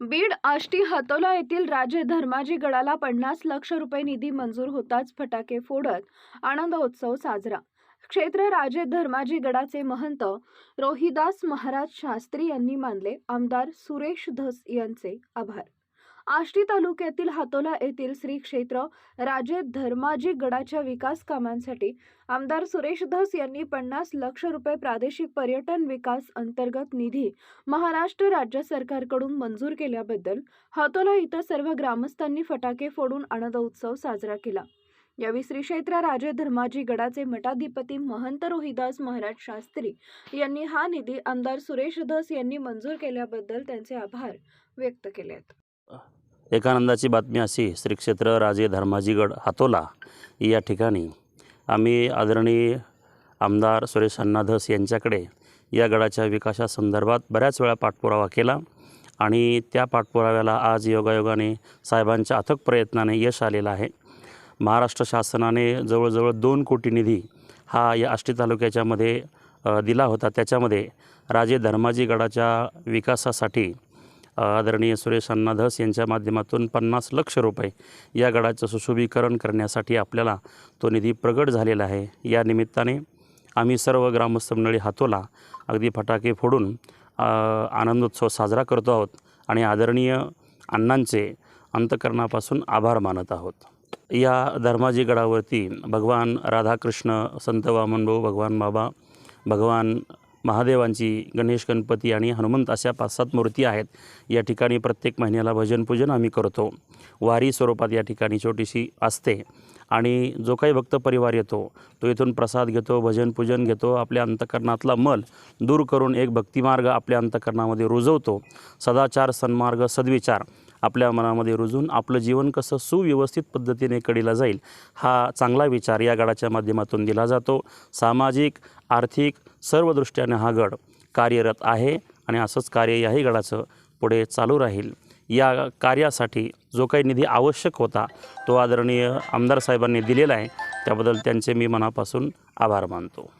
बीड आष्टी हातोला येथील राजे धर्माजी गडाला पन्नास लक्ष रुपये निधी मंजूर होताच फटाके फोडत आनंदोत्सव साजरा. क्षेत्र राजे धर्माजी गडाचे महंत रोहिदास महाराज शास्त्री यांनी मानले. आमदार सुरेश धस यांचे आभार. आष्टी तालुक्यातील हातोला येथील श्री क्षेत्र राजे धर्माजी गडाच्या विकास कामांसाठी आमदार सुरेश धस यांनी पन्नास लक्ष रुपये प्रादेशिक पर्यटन विकास अंतर्गत निधी महाराष्ट्र राज्य सरकारकडून मंजूर केल्याबद्दल हातोला इथं सर्व ग्रामस्थांनी फटाके फोडून आनंद उत्सव साजरा केला. यावेळी श्री क्षेत्र राजे धर्माजी गडाचे मठाधिपती महंत रोहिदास महाराज शास्त्री यांनी हा निधी आमदार सुरेश धस यांनी मंजूर केल्याबद्दल त्यांचे आभार व्यक्त केले आहेत एकानंदाची बातमी अशी श्री क्षेत्र राजे धर्माजीगड हातोला या ठिकाणी आम्ही आदरणीय आमदार सुरेश अण्णा धस यांच्याकडे या गडाच्या विकासासंदर्भात बऱ्याच वेळा पाठपुरावा केला आणि त्या पाठपुराव्याला आज योगायोगाने साहेबांच्या अथक प्रयत्नाने यश आलेलं आहे. महाराष्ट्र शासनाने जवळजवळ दोन कोटी निधी हा या आष्टी तालुक्याच्यामध्ये दिला होता. त्याच्यामध्ये राजे धर्माजी गडाच्या विकासासाठी आदरणीय सुरेश अण्णा धस यांच्या माध्यमातून पन्नास लक्ष रुपये या गडाचं सुशोभीकरण करण्यासाठी आपल्याला तो निधी प्रगट झालेला आहे. या निमित्ताने आम्ही सर्व ग्रामस्थ मंडळी हातोला अगदी फटाके फोडून आनंदोत्सव साजरा करतो आहोत आणि आदरणीय अण्णांचे अंतकरणापासून आभार मानत आहोत. या धर्माजी गडावरती भगवान राधाकृष्ण संत वामनभाऊ भगवान बाबा भगवान महादेवांची गणेश गणपती आणि हनुमंत अशा पाच सात मूर्ती आहेत. या ठिकाणी प्रत्येक महिन्याला भजनपूजन आम्ही करतो. वारी स्वरूपात या ठिकाणी छोटीशी असते. आणि जो काही भक्त परिवार येतो तो इथून प्रसाद घेतो भजनपूजन घेतो आपल्या अंतकरणातला मल दूर करून एक भक्तिमार्ग आपल्या अंतकरणामध्ये रुजवतो. सदाचार सन्मार्ग सद्विचार. आपल्या मनामध्ये रुजून आपलं जीवन कसं सुव्यवस्थित पद्धतीने कडीला जाईल हा चांगला विचार या गडाच्या माध्यमातून दिला जातो. सामाजिक आर्थिक सर्व दृष्ट्याने हा गड कार्यरत आहे आणि असंच कार्य याही गडाचं पुढे चालू राहील. या कार्यासाठी जो काही निधी आवश्यक होता तो आदरणीय आमदार साहेबांनी दिलेला आहे. त्याबद्दल त्यांचे मी मनापासून आभार मानतो.